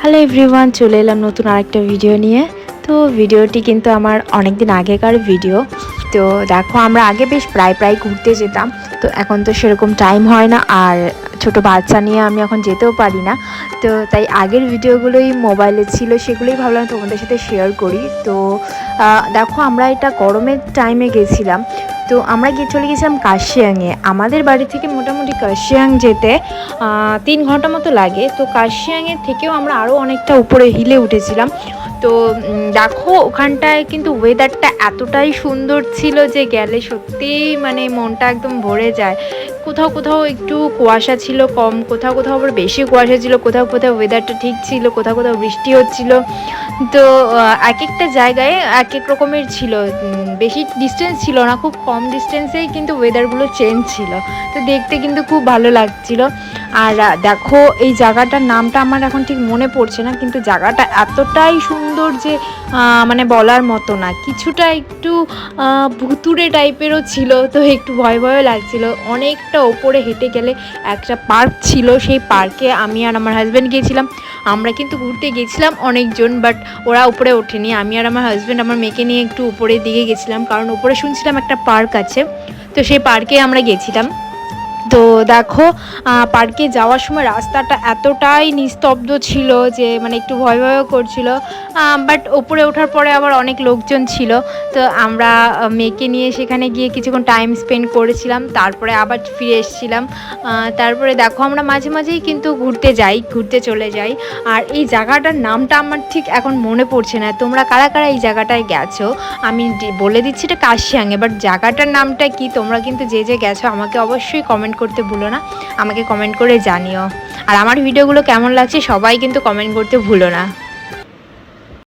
Hello everyone চলে এলাম নতুন আরেকটা ভিডিও নিয়ে। তো ভিডিওটি কিন্তু আমার অনেক দিন আগেকার ভিডিও তো দেখো, আমরা আগে বেশ প্রায় প্রায় ঘুরতে যেতাম। তো এখন তো সেরকম টাইম হয় না আর ছোট বাচ্চা নিয়ে আমি এখন যেতেও পারি না। তো তাই আগের ভিডিওগুলোই মোবাইলে ছিল, সেগুলোই ভাবলাম তোমাদের সাথে শেয়ার করি। তো দেখো, আমরা এটা গরমের টাইমে গেছিলাম। তো আমরা গিয়ে চলে গেছিলাম কাশিয়াংয়ে। আমাদের বাড়ি থেকে মোটামুটি কাশিয়াং যেতে তিন ঘণ্টা মতো লাগে। তো কাশিয়াংয়ের থেকেও আমরা আরও অনেকটা উপরে হিলে উঠেছিলাম। তো দেখো, ওখানটায় কিন্তু ওয়েদারটা এতটাই সুন্দর ছিল যে গেলে সত্যিই মানে মনটা একদম ভরে যায়। কোথাও কোথাও একটু কুয়াশা ছিল কম, কোথাও কোথাও আবার বেশি কুয়াশা ছিল, কোথাও কোথাও ওয়েদারটা ঠিক ছিল, কোথাও কোথাও বৃষ্টি হচ্ছিল। তো এক একটা জায়গায় এক এক রকমের ছিল। বেশি ডিস্টেন্স ছিল না, খুব কম ডিস্টেন্সেই কিন্তু ওয়েদারগুলো চেঞ্জ ছিল। তো দেখতে কিন্তু খুব ভালো লাগছিল। আর দেখো, এই জায়গাটার নামটা আমার এখন ঠিক মনে পড়ছে না, কিন্তু জায়গাটা এতটাই সুন্দর যে মানে বলার মতো না। কিছুটা একটু ভুতুড়ে টাইপেরও ছিল, তো একটু ভয় ভয়ও লাগছিল। অনেকটা ওপরে হেঁটে গেলে একটা পার্ক ছিল, সেই পার্কে আমি আর আমার হাজব্যান্ড গিয়েছিলাম। আমরা কিন্তু ঘুরতে গেছিলাম অনেকজন বাট ওরা উপরে ওঠেনি। আমি আর আমার হাজব্যান্ড আমার মেয়েকে নিয়ে একটু উপরের দিকে গেছিলাম, কারণ উপরে শুনছিলাম একটা পার্ক আছে। তো সেই পার্কে আমরা গেছিলাম। তো দেখো পার্কে যাওয়ার সময় রাস্তাটা এতটাই নিস্তব্ধ ছিল যে মানে একটু ভয় ভয়ও করছিল। বাট ওপরে ওঠার পরে আবার অনেক লোকজন ছিল। তো আমরা মেয়েকে নিয়ে সেখানে গিয়ে কিছুক্ষণ টাইম স্পেন্ড করেছিলাম, তারপরে আবার ফিরে এসেছিলাম। তারপরে দেখো, আমরা মাঝে মাঝেই কিন্তু ঘুরতে যাই, ঘুরতে চলে যাই। আর এই জায়গাটার নামটা আমার ঠিক এখন মনে পড়ছে না। তোমরা কারা কারা এই জায়গাটায় গেছো? আমি বলে দিচ্ছি এটা কাশিয়াং বাট জায়গাটার নামটা কি? তোমরা কিন্তু যে যে গেছো, আমাকে অবশ্যই কমেন্ট করতে ভুলো না, আমাকে কমেন্ট করে জানিও। আর আমার ভিডিওগুলো কেমন লাগছে সবাই কিন্তু কমেন্ট করতে ভুলো না।